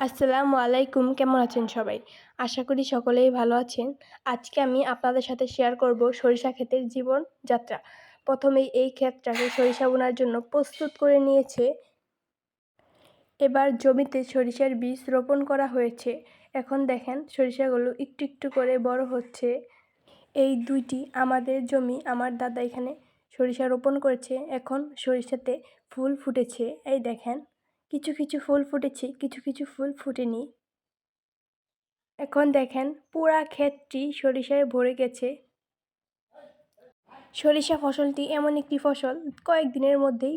আসসালামু আলাইকুম, কেমন আছেন সবাই? আশা করি সকলেই ভালো আছেন। আজকে আমি আপনাদের সাথে শেয়ার করব সরিষা ক্ষেতের জীবন যাত্রা। প্রথমেই এই ক্ষেতটাকে সরিষা বোনার জন্য প্রস্তুত করে নিয়েছে। এবার জমিতে সরিষার বীজ রোপণ করা হয়েছে। এখন দেখেন সরিষাগুলো একটু একটু করে বড় হচ্ছে। এই দুইটি আমাদের জমি, আমার দাদা এখানে সরিষা রোপণ করেছে। এখন সরিষাতে ফুল ফুটেছে। এই দেখেন কিছু কিছু ফুল ফুটেছে, কিছু কিছু ফুল ফুটেনি। এখন দেখেন পুরা ক্ষেতটি সরিষায় ভরে গেছে। সরিষা ফসলটি এমন একটি ফসল কয়েকদিনের মধ্যেই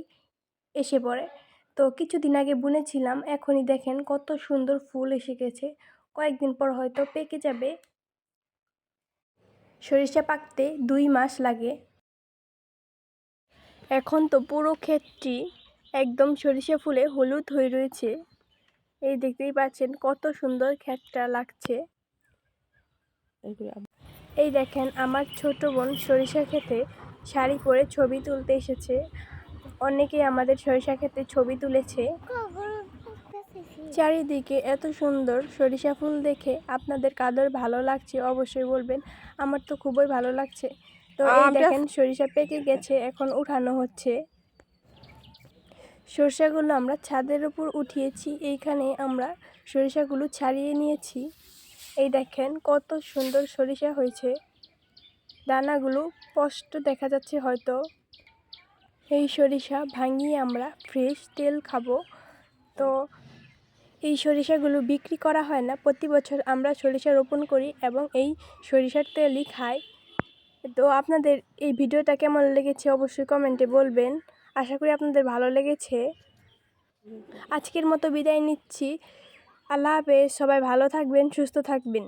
এসে পড়ে। তো কিছুদিন আগে বুনেছিলাম, এখনই দেখেন কত সুন্দর ফুল এসে গেছে। কয়েকদিন পর হয়তো পেকে যাবে। সরিষা পাকতে দুই মাস লাগে। এখন তো পুরো ক্ষেতটি একদম সরিষা ফুলে হলুদ হয়ে রয়েছে। এই দেখতেই পাচ্ছেন কত সুন্দর ক্ষেতটা লাগছে। এই দেখেন আমার ছোট বোন সরিষা খেতে শাড়ি পরে ছবি তুলতে এসেছে। অনেকেই আমাদের সরিষা খেতে ছবি তুলেছে। চারিদিকে এত সুন্দর সরিষা ফুল দেখে আপনাদের কাদের ভালো লাগছে অবশ্যই বলবেন। আমার তো খুবই ভালো লাগছে। তো এই দেখেন সরিষা পেকে গেছে এখন উঠানো হচ্ছে। সরিষাগুলো আমরা ছাদের উপর উঠিয়েছি, এইখানে আমরা সরিষাগুলো ছাড়িয়ে নিয়েছি। এই দেখেন কত সুন্দর সরিষা হয়েছে। দানাগুলো স্পষ্ট দেখা যাচ্ছে হয়তো। এই সরিষা ভাঙিয়ে আমরা ফ্রেশ তেল খাব। তো এই সরিষাগুলো বিক্রি করা হয় না, প্রতি বছর আমরা সরিষা রোপণ করি এবং এই সরিষার তেলই খাই। তো আপনাদের এই ভিডিওটা কেমন লেগেছে অবশ্যই কমেন্টে বলবেন। আশা করি আপনাদের ভালো লেগেছে। আজকের মতো বিদায় নিচ্ছি। আল্লাহ হাফেজ, সবাই ভালো থাকবেন, সুস্থ থাকবেন।